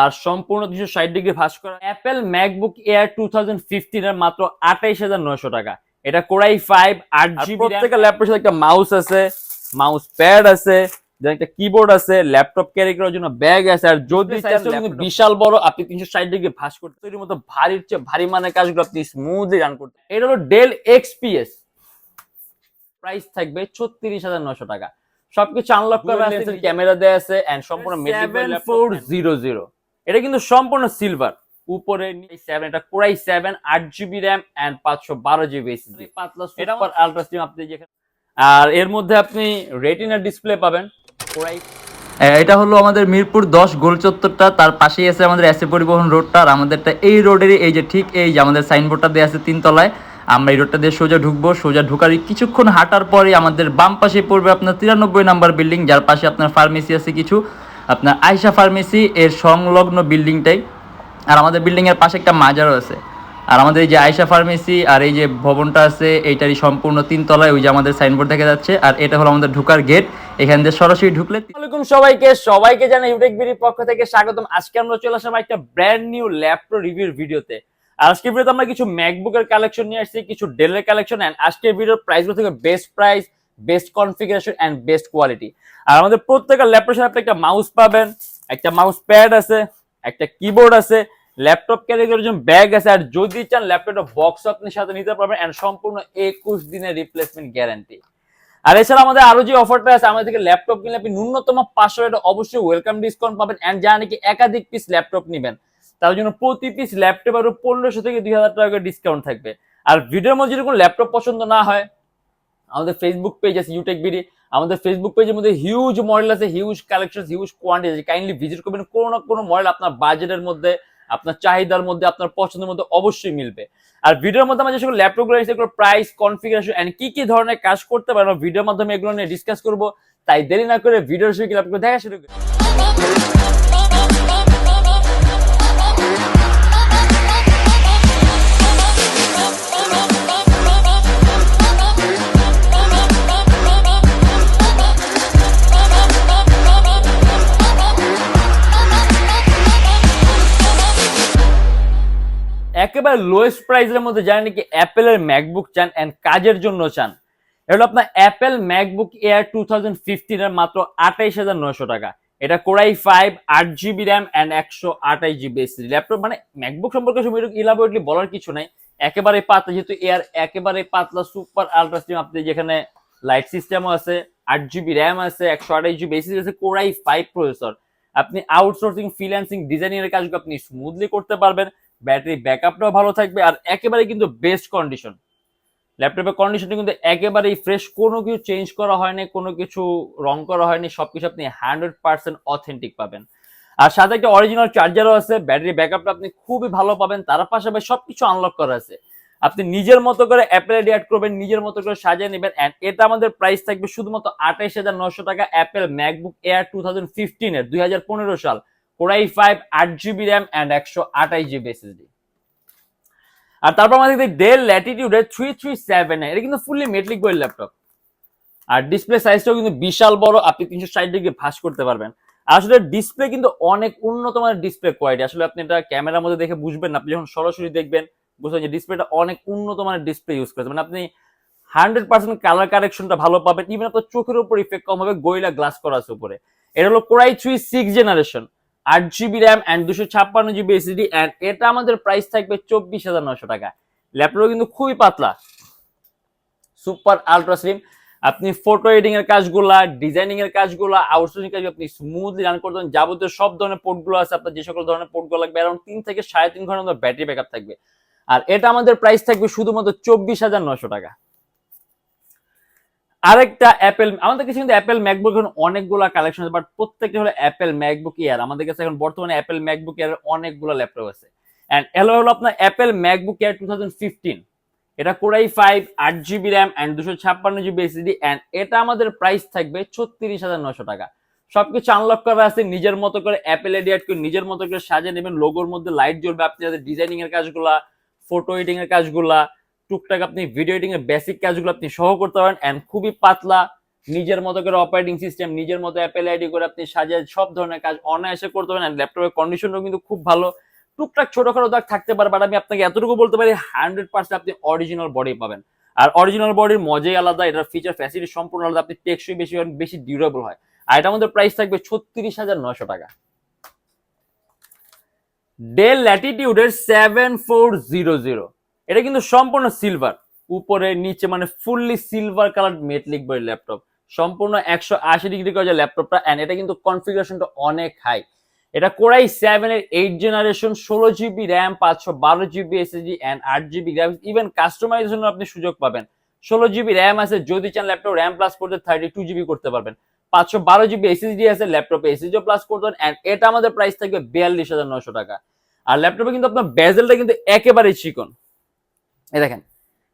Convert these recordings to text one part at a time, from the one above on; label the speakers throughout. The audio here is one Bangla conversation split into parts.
Speaker 1: আর সম্পূর্ণ দুশো ষাট ডিগ্রি ভাস করা Apple MacBook Air two thousand fifteen এর মাত্র আঠাইশ হাজার নয়শো টাকা। এটা কোরাই ফাইভ আট জিবি প্রত্যেকটা ল্যাপটপের সাথে একটা মাউস আছে মাউস প্যাড আছে একটা কিবোর্ড আছে ল্যাপটপ ক্যারি করার জন্য ব্যাগ আছে আর যদি বিশাল বড় আপনি তিনশো ষাট ডিগ্রি ভাস করতে তৈরির মতো ভারীর চেয়ে ভারী মানের কাজগুলো আপনি স্মুথলি রান করতে এটা হলো ডেল এক্সপিএস প্রাইস থাকবে ছত্রিশ হাজার নয়শো টাকা। সবকিছু আনলক করা আছে ক্যামেরা দেয়া আছে এন্ড সম্পূর্ণ সেভেন ফোর জিরো জিরো এটা কিন্তু সম্পূর্ণ সিলভার উপরে সেভেন এটা কোরাই সেভেন আট জিবি র্যাম এন্ড পাঁচশো বারো জিবি পাতলা সুপার আলট্রা স্ট্রিম আপনি যেখানে আর এর মধ্যে আপনি রেটিনা ডিসপ্লে পাবেন। কোরাই
Speaker 2: এটা হলো আমাদের মিরপুর দশ গোল চত্বরটা তার পাশেই আছে আমাদের এসে পরিবহন রোডটা আর আমাদেরটা এই রোডেরই এই যে ঠিক এই যে আমাদের সাইনবোর্ডটা দেওয়া আছে তিনতলায়। আমরা এই রোডটা দিয়ে সোজা ঢুকবো সোজা ঢুকার কিছুক্ষণ হাঁটার পরে আমাদের বাম পাশে পড়বে আপনার তিরানব্বই নাম্বার বিল্ডিং যার পাশে আপনার ফার্মেসি আছে কিছু। আপনার আয়সা ফার্মেসি এর সংলগ্ন বিল্ডিংটাই। আর আমাদের বিল্ডিং এর পাশে একটা মাজারও আছে। আর আমাদের এই যে আয়সা ফার্মেসি আর এই যে ভবনটা আছে, এইটারই সম্পূর্ণ তিনতলায় ওই যে আমাদের সাইনবোর্ড দেখা যাচ্ছে। আর এটা হলো আমাদের ঢুকার গেট এখান দিয়ে সরাসরি ঢুকলে
Speaker 1: আসসালামাইকুম সবাইকে। সবাইকে জানাই ইউটেক বিডির পক্ষ থেকে স্বাগতম। আজকে আমরা চলে আসলাম একটা ব্র্যান্ড নিউ ল্যাপটপ রিভিউর ভিডিওতে। আর আজকের ভিডিওতে আমরা কিছু ম্যাকবুকের কালেকশন নিয়ে আসছি, কিছু ডেলের কালেকশন এন্ড আজকের ভিডিওর প্রাইসগুলো থেকে best price best configuration and best quality আর আমাদের প্রত্যেকটা ল্যাপটপের সাথে আপনি একটা মাউস পাবেন, একটা মাউস প্যাড আছে, একটা কিবোর্ড আছে ল্যাপটপ ক্যারি জন্য ব্যাগ আছে, আর যদি চান ল্যাপটপটা বক্স আপনি সাথে নিতে পারবেন এন্ড সম্পূর্ণ একুশ দিনের রিপ্লেসমেন্ট গ্যারান্টি আর এছাড়া আমাদের আরও যে অফারটা আছে, আমাদের থেকে ল্যাপটপ কিনলে আপনি ন্যূনতম পাঁচশো টাকা অবশ্যই ওয়েলকাম ডিসকাউন্ট পাবেন এন্ড যারা নাকি একাধিক পিস ল্যাপটপ নেবেন তার জন্য প্রতি পিস ল্যাপটপ আরও পনেরোশো থেকে দুই হাজার টাকা ডিসকাউন্ট থাকবে। আর ভিডিওর মধ্যে যদি কোনো ল্যাপটপ পছন্দ না হয় আমাদের ফেসবুক পেজ আছে ইউটেক বিডি আমাদের ফেসবুক পেজের মধ্যে হিউজ মডেল আছে হিউজ কালেকশন হিউজ কোয়ান্টিটি আছে। কাইন্ডলি ভিজিট করবেন। কোনো না কোনো মডেল আপনার বাজেটের মধ্যে, আপনার চাহিদার মধ্যে, আপনার পছন্দের মধ্যে অবশ্যই মিলবে। আর ভিডিওর মধ্যে আমরা যে সকল ল্যাপটপগুলো আছে সেগুলো প্রাইস কনফিগারেশন এন্ড কি কি ধরনের কাজ করতে পারব ভিডিওর মাধ্যমে এগুলো নিয়ে ডিসকাস করব। তাই দেরি না করে ভিডিওর শুরু ল্যাপটপ দেখা শুরু করি। একেবারে লোয়েস্ট প্রাইসের মধ্যে যারা নাকি অ্যাপেলের ম্যাকবুক চান এন্ড কাজের জন্য চান, এটা আপনার Apple MacBook Air two thousand fifteen এর মাত্র আঠাইশ হাজার নয়শো টাকা। এটা কোরাই ফাইভ আট জিবি র্যাম অ্যান্ড একশো আঠাইশ জিবি এসএসডি ল্যাপটপ মানে ম্যাকবুক সম্পর্কে ইলাবোরেটলি বলার কিছু নাই। একেবারে পাতলা, যেহেতু এয়ার একেবারে পাতলা সুপার আলট্রা স্ট্রিম আপনি যেখানে লাইট সিস্টেমও আছে, আট জিবি র্যাম আছে, একশো আঠাইশ জিবি এসএসডি আছে কোরাই ফাইভ প্রসেসর আপনি আউটসোর্সিং ফ্রিল্যান্সিং ডিজাইনিং এর কাজগুলো আপনি স্মুথলি করতে পারবেন। ব্যাটারি ব্যাকআপটাও ভালো থাকবে আর একেবারে কিন্তু বেস্ট কন্ডিশন ল্যাপটপের কন্ডিশনটা কিন্তু একেবারেই ফ্রেশ কোনো কিছু চেঞ্জ করা হয়নি, কোনো কিছু রং করা হয়নি, সবকিছু আপনি হান্ড্রেড পার্সেন্ট অথেন্টিক পাবেন। আর সাথে একটা অরিজিনাল চার্জারও আছে, ব্যাটারি ব্যাকআপটা আপনি খুবই ভালো পাবেন, তার পাশাপাশি সব কিছু আনলক করা আছে। আপনি নিজের মতো করে অ্যাপেল অ্যাড করবেন, নিজের মতো করে সাজিয়ে নেবেন অ্যান্ড এটা আমাদের প্রাইস থাকবে শুধুমাত্র আঠাইশ হাজার নশো টাকা Apple MacBook Air two thousand ফিফটিনের দুই হাজার পনেরো সাল। কোরাই ফাইভ, আট জিবি র্যাম অ্যান্ড একশো আঠাইশ জিবি এসএসডি আর তারপর আমাদের ডেল ল্যাটিটিউডের থ্রি থ্রি সেভেন এটা কিন্তু ফুললি মেটলিক বইয়ের ল্যাপটপ আর ডিসপ্লে সাইজটাও কিন্তু বিশাল বড়, আপনি তিনশো ষাট ডিগ্রি ভাস করতে পারবেন। আসলে ডিসপ্লে কিন্তু অনেক উন্নত মানের ডিসপ্লে কোয়ালিটি আসলে আপনি এটা ক্যামেরার মধ্যে দেখে বুঝবেন আপনি যখন সরাসরি দেখবেন, বুঝবেন যে ডিসপ্লেটা অনেক উন্নত মানের ডিসপ্লে ইউজ করেছে। মানে আপনি হান্ড্রেড পার্সেন্ট কালার কারেকশনটা ভালো পাবেন ইভেন আপনার চোখের উপর ইফেক্ট কম হবে, গোয়েলা গ্লাস করা আছে উপরে। এটা হলো core i three six generation আট জিবি র্যাম অ্যান্ড দুশো ছাপ্পান্ন জিবি এসিডি অ্যান্ড এটা আমাদের প্রাইস থাকবে চব্বিশ হাজার নশো টাকা। ল্যাপটপ কিন্তু খুবই পাতলা। সুপার আলট্রা স্লিম আপনি ফটো এডিং এর কাজগুলা ডিজাইনিং এর কাজগুলা আউটসোর্সিং কাজ আপনি স্মুথলি রান করতে যাবতীয় সব ধরনের পোর্টগুলো আছে আপনার, যে সকল ধরনের পোর্টগুলো লাগবে অ্যারাউন্ড তিন থেকে সাড়ে তিন ঘণ্টার ব্যাটারি ব্যাকআপ থাকবে। আর এটা আমাদের প্রাইস থাকবে শুধুমাত্র চব্বিশ হাজার নশো টাকা। আরেকটা অ্যাপেল আমাদের কাছে কিন্তু অ্যাপেল ম্যাকবুক এখন অনেকগুলো কালেকশন আছে বাট প্রত্যেকটা হলো অ্যাপেল ম্যাকবুক ইয়ার আমাদের কাছে এখন বর্তমানে অ্যাপেল ম্যাকবুক ইয়ার অনেকগুলো ল্যাপটপ আছে। অ্যান্ড এলো হলো আপনার Apple MacBook Air two thousand fifteen এটা কোরাই ফাইভ আট জিবি র্যাম অ্যান্ড দুশো ছাপ্পান্ন জিবি এসিডি অ্যান্ড এটা আমাদের প্রাইস থাকবে ছত্রিশ হাজার নশো টাকা। সবকিছু আনলক করা আছে, নিজের মতো করে অ্যাপেল এডিয়াট করে নিজের মতো করে সাজিয়ে নেবেন লোগোর মধ্যে লাইট জ্বলবে, আপনি যাদের ডিজাইনিং এর কাজগুলা ফটো এডিটিং এর কাজগুলা টুকটাক আপনি ভিডিও এডিটিং এর বেসিক কাজগুলো আপনি সহ করতে পারেন অ্যান্ড খুবই পাতলা, নিজের মতো করে অপারেটিং সিস্টেম নিজের মতো অ্যাপেল আইডি করে আপনি সাজিয়ে সব ধরনের কাজ অনায়াসে করতে পারেন ল্যাপটপের কন্ডিশনও কিন্তু খুব ভালো। টুকটাক ছোটখাটো দাগ থাকতে পারে বাট আমি আপনাকে এতটুকু বলতে পারি হান্ড্রেড পার্সেন্ট আপনি অরিজিনাল বডি পাবেন। আর অরিজিনাল বডির মজাই আলাদা, এটার ফিচার ফ্যাসিলিটি সম্পূর্ণ আলাদা, আপনি টেকসই বেশি বেশি ডিউরেবল হয়। আর এটা আমাদের প্রাইস থাকবে ছত্রিশ হাজার নশো টাকা। ডেল ল্যাটিটিউডের সেভেন ফোর জিরো জিরো এটা কিন্তু সম্পূর্ণ সিলভার উপরে, নিচে মানে ফুললি সিলভার কালার মেটলিক বই ল্যাপটপ সম্পূর্ণ একশো আশি ডিগ্রি করে ল্যাপটপটা অ্যান্ড এটা কিন্তু কনফিগারেশনটা অনেক হাই এটা কোরাই সেভেন এর এইট জেনারেশন ষোলো জিবি র্যাম পাঁচশো বারো জিবি এসএসডি অ্যান্ড আট জিবি র্যাম ইভেন কাস্টমাইজেশন আপনি সুযোগ পাবেন। ষোলো জিবি র্যাম আছে, যদি চান ল্যাপটপ র্যাম প্লাস করতে থার্টি টু জিবি করতে পারবেন। পাঁচশো বারো জিবি এসএসডি আছে ল্যাপটপে এসএসডিও প্লাস করতে পারেন অ্যান্ড এটা আমাদের প্রাইস থাকবে বিয়াল্লিশ হাজার নশো টাকা। আর ল্যাপটপে কিন্তু আপনার বেজেলটা কিন্তু একেবারে চিকন। এই দেখেন,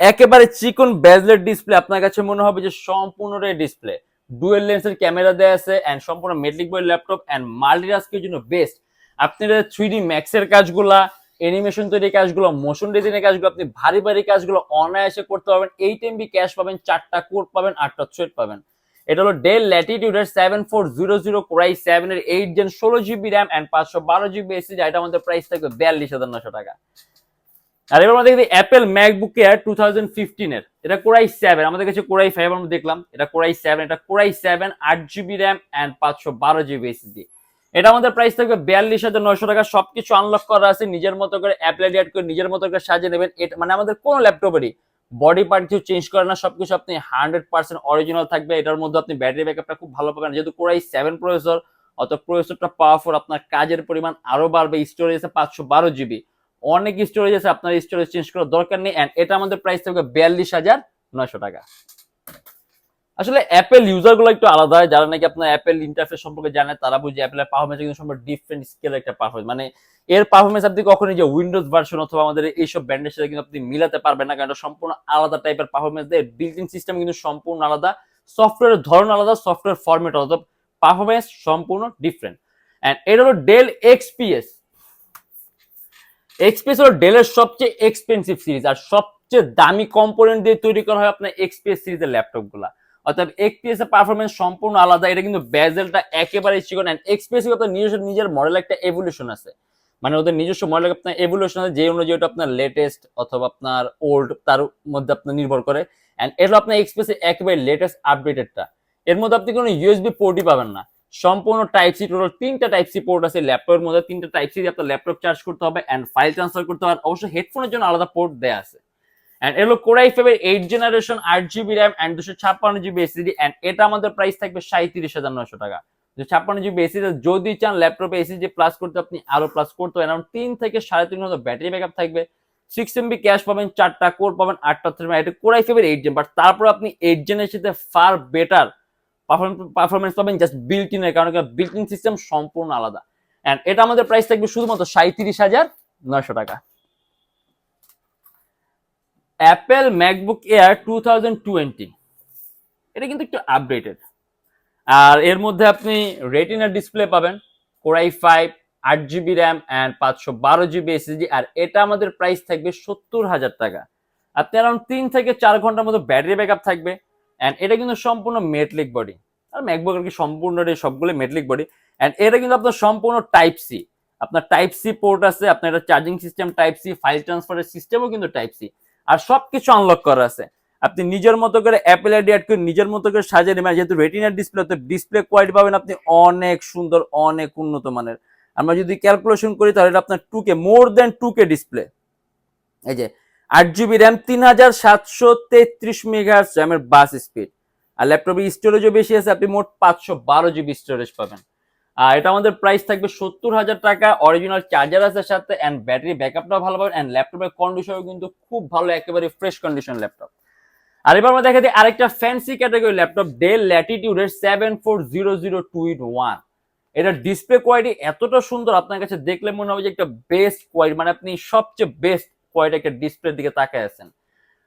Speaker 1: একেবারে চিকন বেজলের ডিসপ্লে আপনার কাছে মনে হবে যে সম্পূর্ণটাই ডিসপ্লে ডুয়েল লেন্সের ক্যামেরা দেওয়া আছে এন্ড সম্পূর্ণ মেটলিক বই ল্যাপটপ এন্ড মাল্টিটাস্কের জন্য বেস্ট আপনি থ্রি ডি ম্যাক্সের কাজগুলা অ্যানিমেশন তৈরি কাজগুলো মোশন ডিজাইনের কাজগুলো, আপনি ভারী ভারী কাজগুলো অনায়াসে করতে পারবেন। এইট এমবি ক্যাশ পাবেন, চারটা কোড পাবেন, আটটা থ্রেড পাবেন। এটা হলো Dell ল্যাটিটিউডের seven four zero zero core i seven এর এইট জেন ষোলো জিবি র্যাম অ্যান্ড পাঁচশো বারো জিবি এসি এটা আমাদের প্রাইস থাকবে বিয়াল্লিশ হাজার নশো টাকা। আর এবার আমরা দেখি Apple MacBook Air two thousand fifteen এর। এটা কোরাই সেভেন আমাদের কাছে কোরাই ফাইভ আমরা দেখলাম। এটা কোরাই সেভেন এটা কোরাই সেভেন আট জিবি র্যাম অ্যান্ড পাঁচশো বারো জিবি এসএসডি এটা আমাদের প্রাইস থাকবে বিয়াল্লিশ হাজার নয়শো টাকা। সবকিছু আনলক করা আছে। নিজের মতো করে অ্যাপ্লাই অ্যাড করে নিজের মতো করে সাজিয়ে নেবেন। এটা মানে আমাদের কোনো ল্যাপটপেরই বডি পার্ট কিছু চেঞ্জ করে না। সবকিছু আপনি হান্ড্রেড পার্সেন্ট অরিজিনাল থাকবে। এটার মধ্যে আপনি ব্যাটারি ব্যাকআপটা খুব ভালো পাবেন। যেহেতু কোরাই সেভেন প্রসেসর অত প্রসেসরটা পাওয়ারফুল আপনার কাজের পরিমাণ আরও বাড়বে। স্টোরেজ আছে পাঁচশো বারো জিবি অনেক স্টোরেজ আছে, আপনার স্টোরেজ চেঞ্জ করার দরকার নেই এন্ড এটা আমাদের প্রাইস থাকবে বিয়াল্লিশ হাজার নয়শো টাকা। আসলে অ্যাপেল ইউজারগুলো একটু আলাদা হয়, যারা নাকি আপনার অ্যাপেল ইন্টারফেস সম্পর্কে জানে, তারা বুঝে অ্যাপেলের পারফরমেন্স কিন্তু সম্পর্কে ডিফারেন্ট স্কেলের একটা পারফরমেন্স মানে এর পারফরমেন্স আপনি কখনই যে উইন্ডোজ ভার্সন অথবা আমাদের এইসব ব্র্যান্ডের সাথে কিন্তু আপনি মিলাতে পারবেন না, কারণ এটা সম্পূর্ণ আলাদা টাইপের পারফরমেন্স দেয় ইন সিস্টেম কিন্তু সম্পূর্ণ আলাদা সফটওয়্যারের ধরন আলাদা সফটওয়্যার ফরম্যাট আলাদা পারফরমেন্স সম্পূর্ণ ডিফারেন্ট অ্যান্ড এটা হলো ডেল এক্সপিএস এক্সপিএস হলো ডেলের সবচেয়ে এক্সপেন্সিভ সিরিজ আর সবচেয়ে দামি কম্পোনেন্ট দিয়ে তৈরি করা হয় আপনার এক্সপিএস সিরিজের ল্যাপটপগুলা। অর্থাৎ এক্সপিএস এর পারফরমেন্স সম্পূর্ণ আলাদা, এটা কিন্তু বেজেলটা একেবারে চিকন এন্ড এক্সপিএস আপনার নিজস্ব, নিজের মডেল একটা এভলিউশন আছে। মানে ওদের নিজস্ব মডেল আপনার এভলিউশন আছে যে অনুযায়ী ওটা আপনার লেটেস্ট অথবা আপনার ওল্ড তার মধ্যে আপনার নির্ভর করে। এন্ড এটা আপনার এক্সপিএস একেবারে লেটেস্ট আপডেটেডটা এর মধ্যে আপনি কোনো ইউএসবি পোর্টই পাবেন না। সম্পূর্ণ টাইপ সি টোটাল তিনটা টাইপ সি পোর্ট আছে ল্যাপটপের মধ্যে। তিনটা টাইপ সি দিয়ে আপনার ল্যাপটপ চার্জ করতে হবে এন্ড ফাইল ট্রান্সফার করতে হবে। অবশ্যই হেডফোনের জন্য আলাদা পোর্ট দেয়া আছে। এন্ড এলো কোরাই ফাইভের এইট জেনারেশন আট জিবি র্যাম এন্ড দুশো ছাপ্পান্ন জিবি এসিডি এন্ড এটা আমাদের প্রাইস থাকবে সাঁত্রিশ হাজার নশো টাকা। ছাপ্পান্ন জিবি এসিডি যদি চান ল্যাপটপে এসিডি প্লাস করতে, আপনি আরও প্লাস করতে পারেন। তিন থেকে সাড়ে তিন ঘণ্টা ব্যাটারি ব্যাকআপ থাকবে। সিক্স এমবি ক্যাশ পাবেন, চারটা কোর পাবেন, আটটা থ্রি এটা কোরাই ফাইভের এইট জেন বাট তারপর আপনি এইট জেনের সাথে ফার বেটার পারফরমেন্স পাবেন জাস্ট বিল্ট ইনের কারণ বিল্ট ইন সিস্টেম সম্পূর্ণ আলাদা। এন্ড এটা আমাদের প্রাইস থাকবে শুধুমাত্র সাঁত্রিশ হাজার নয়শো টাকা। Apple MacBook Air two thousand twenty এটা কিন্তু একটু আপডেটেড আর এর মধ্যে আপনি রেটিনার ডিসপ্লে পাবেন কোরাই ফাইভ আট জিবি র্যাম অ্যান্ড পাঁচশো বারো জিবি এসএসডি আর এটা আমাদের প্রাইস থাকবে সত্তর হাজার টাকা। আপনি অ্যারাউন্ড তিন থেকে চার ঘণ্টার মতো ব্যাটারি ব্যাকআপ থাকবে। অ্যান্ড এটা কিন্তু সম্পূর্ণ মেটলিক বডি আর ম্যাকবুক আর কি সম্পূর্ণ সবগুলো মেটলিক বডি অ্যান্ড এটা কিন্তু আপনার সম্পূর্ণ টাইপ সি আপনার টাইপ সি পোর্ট আছে, আপনার এটা charging system type C file ট্রান্সফারের সিস্টেমও কিন্তু টাইপ সি আর সবকিছু আনলক করা আছে। আপনি নিজের মতো করে অ্যাপেল আইডি অ্যাড করে নিজের মতো করে সাজিয়ে নেবেন। যেহেতু রেটিনার ডিসপ্লে তো ডিসপ্লে কোয়ালিটি পাবেন আপনি অনেক সুন্দর, অনেক উন্নত মানের। আমরা যদি ক্যালকুলেশন করি, তাহলে এটা আপনার two K more then two K display এই যে আট জিবি র্যাম তিন হাজার সাতশো তেত্রিশ মেগাহার্স র্যামের বাস স্পিড আর ল্যাপটপে স্টোরেজও বেশি আছে, আপনি মোট পাঁচশো বারো জিবি স্টোরেজ পাবেন। আর এটা আমাদের প্রাইস থাকবে সত্তর হাজার টাকা অরিজিনাল চার্জার আছে সাথে অ্যান্ড ব্যাটারি ব্যাকআপটাও ভালো পাবেন অ্যান্ড ল্যাপটপের কন্ডিশনও কিন্তু খুব ভালো, একেবারে ফ্রেশ কন্ডিশন ল্যাপটপ আর এবার আমরা দেখা দিই আরেকটা fancy category laptop Dell ল্যাটিটিউডের seven four zero zero two eight one এটার ডিসপ্লে কোয়ালিটি এতটা সুন্দর, আপনার কাছে দেখলে মনে হবে যে একটা বেস্ট কোয়ালিটি মানে আপনি সবচেয়ে বেস্ট কোয়ালিটি একটা ডিসপ্লের দিকে তাকায় আছেন।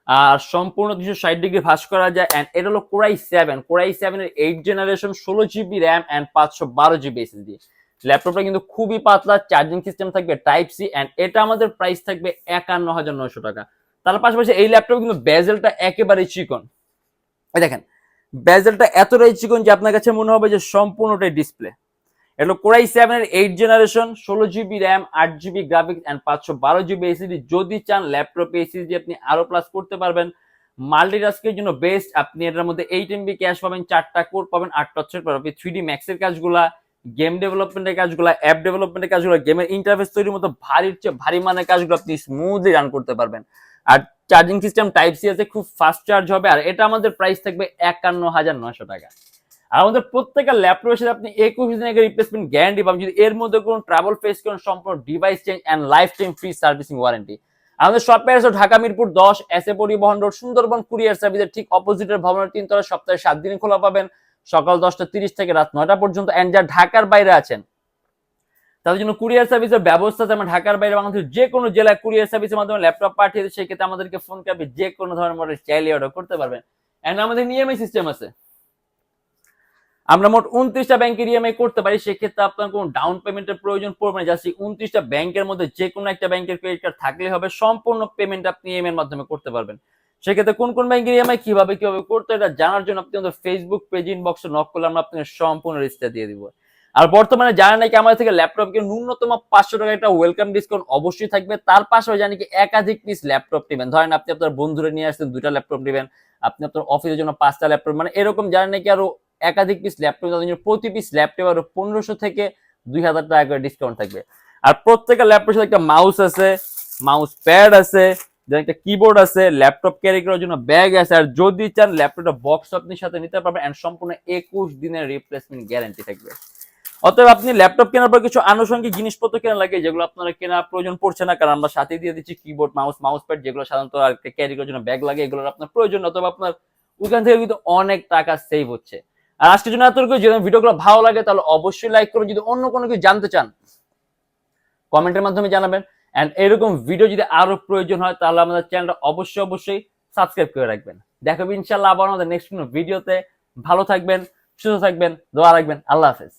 Speaker 1: আর সম্পূর্ণ দুশো ষাট ডিগ্রি ভাস করা যায় অ্যান্ড এটা হলো core i seven core i seven এর এইট জেনারেশন ষোলো জিবি র্যাম অ্যান্ড পাঁচশো বারো জিবি এসএসডি ল্যাপটপটা কিন্তু খুবই পাতলা চার্জিং সিস্টেম থাকবে টাইপ সি অ্যান্ড এটা আমাদের প্রাইস থাকবে একান্ন হাজার নয়শো টাকা। তার পাশাপাশি এই ল্যাপটপ কিন্তু বেজেলটা একেবারে চিকন। দেখেন বেজেলটা এতটাই চিকন যে আপনার কাছে মনে হবে যে সম্পূর্ণটাই ডিসপ্লে এটা core i seven eight generation ষোলো জিবি র্যাম আট জিবি গ্রাফিক্স অ্যান্ড পাঁচশো বারো জিবি এসিডি যদি চান ল্যাপটপে এসিডি আপনি আরও প্লাস করতে পারবেন। মাল্টিটাস্কের জন্য বেস্ট আপনি এটার মধ্যে এইট এমবি ক্যাশ পাবেন, চারটা কোড পাবেন আট টচের পাবেন। আপনি থ্রি ডি ম্যাক্সের কাজগুলা গেম ডেভেলপমেন্টের কাজগুলো অ্যাপ ডেভেলপমেন্টের কাজগুলো গেমের ইন্টারফেস তৈরির মতো ভারীর চেয়ে ভারী মানের কাজগুলো আপনি স্মুথলি রান করতে পারবেন। আর চার্জিং সিস্টেম টাইপ সি আছে, খুব ফাস্ট চার্জ হবে, আর এটা আমাদের প্রাইস থাকবে একান্ন হাজার নয়শো টাকা। আর আমাদের প্রত্যেকটা ল্যাপটপের সাথে আপনি একুশ দিনের রিপ্লেসমেন্ট গ্যারান্টি পাবেন, যদি এর মধ্যে কোনো ট্রাভেল ফেস করেন, সম্পূর্ণ device change and life time free servicing warranty আমাদের শপ আছে ঢাকা, মিরপুর দশ এস এ পরিবহন রোড সুন্দরবন কুরিয়ার সার্ভিসের ঠিক অপোজিটের ভবনের তিনতলা সপ্তাহে সাত দিন খোলা পাবেন। সকাল দশটা তিরিশ থেকে রাত নয়টা পর্যন্ত। অ্যান্ড যা ঢাকার বাইরে আছেন, তাদের জন্য কুরিয়ার সার্ভিসের ব্যবস্থা আছে। আমরা ঢাকার বাইরে বাংলাদেশের যে কোনো জেলায় কুরিয়ার সার্ভিসের মাধ্যমে ল্যাপটপ পাঠিয়ে দিই সেক্ষেত্রে আমাদেরকে ফোন করবে যে কোনো ধরনের মডেল চাইলে অর্ডার করতে পারবেন। অ্যান্ড আমাদের ইএমআই সিস্টেম আছে। আমরা মোট উনত্রিশটা ব্যাংকের ইএমআই করতে পারি, সেক্ষেত্রে আপনার কোনো ডাউন পেমেন্টের প্রয়োজন পড়বে না। জাস্ট উনত্রিশটা ব্যাংকের মধ্যে যে কোনো একটা ব্যাংকের ক্রেডিট কার্ড থাকলে হবে, সম্পূর্ণ পেমেন্ট আপনি ইএমআই এর মাধ্যমে করতে পারবেন। সেক্ষেত্রে কোন কোন ব্যাংকের ইএমআই কীভাবে কীভাবে করতে এটা জানার জন্য আপনি আমাদের ফেসবুক পেজ ইনবক্সে নক করলে আমরা আপনাকে সম্পূর্ণ রেজিস্টার দিয়ে দিব। আর বর্তমানে জানেন নাকি আমাদের থেকে ল্যাপটপ কিনে, ন্যূনতম পাঁচশো টাকা একটা ওয়েলকাম ডিসকাউন্ট অবশ্যই থাকবে। তার পাশাপাশি জানি কি একাধিক পিস ল্যাপটপ নেবেন, ধরেন আপনি আপনার বন্ধুরা নিয়ে আসছেন দুটা ল্যাপটপ নেবেন, আপনি আপনার অফিসের জন্য পাঁচটা ল্যাপটপ মানে এরকম জানেন নাকি আরও একাধিক পিস ল্যাপটপ তাদের জন্য প্রতি পিস ল্যাপটপ আরও পনেরোশো থেকে দুই হাজার টাকা করে ডিসকাউন্ট থাকবে। আর প্রত্যেকটা ল্যাপটপের সাথে একটা মাউস আছে মাউস প্যাড আছে একটা কিবোর্ড আছে ল্যাপটপ ক্যারি করার জন্য ব্যাগ আছে, আর যদি চান ল্যাপটপটা বক্স আপনি সাথে নিতে পারবেন এন্ড সম্পূর্ণ একুশ দিনের রিপ্লেসমেন্ট গ্যারান্টি থাকবে। অতএব আপনি ল্যাপটপ কেনার পর কিছু আনুষঙ্গিক জিনিসপত্র কেনা লাগে, যেগুলো আপনারা কেনা প্রয়োজন পড়ছে না, কারণ আমরা সাথে দিয়ে দিচ্ছি কিবোর্ড মাউস মাউস প্যাড যেগুলো সাধারণত আর ক্যারি করার জন্য ব্যাগ লাগে, এগুলোর আপনার প্রয়োজন, অথবা আপনার ওইখান থেকে কিন্তু অনেক টাকা সেভ হচ্ছে। আর আজকের জন্য এতটুকু যদি ভিডিওগুলো ভালো লাগে, তাহলে অবশ্যই লাইক করবেন যদি অন্য কোনো কিছু জানতে চান, কমেন্টের মাধ্যমে জানাবেন। এন্ড এরকম ভিডিও যদি আরও প্রয়োজন হয়, তাহলে আমাদের চ্যানেলটা অবশ্যই অবশ্যই সাবস্ক্রাইব করে রাখবেন। দেখাবো ইনশাল্লাহ আবার আমাদের নেক্সট কোনো ভিডিওতে ভালো থাকবেন, সুস্থ থাকবেন, দোয়া রাখবেন। আল্লাহ হাফেজ।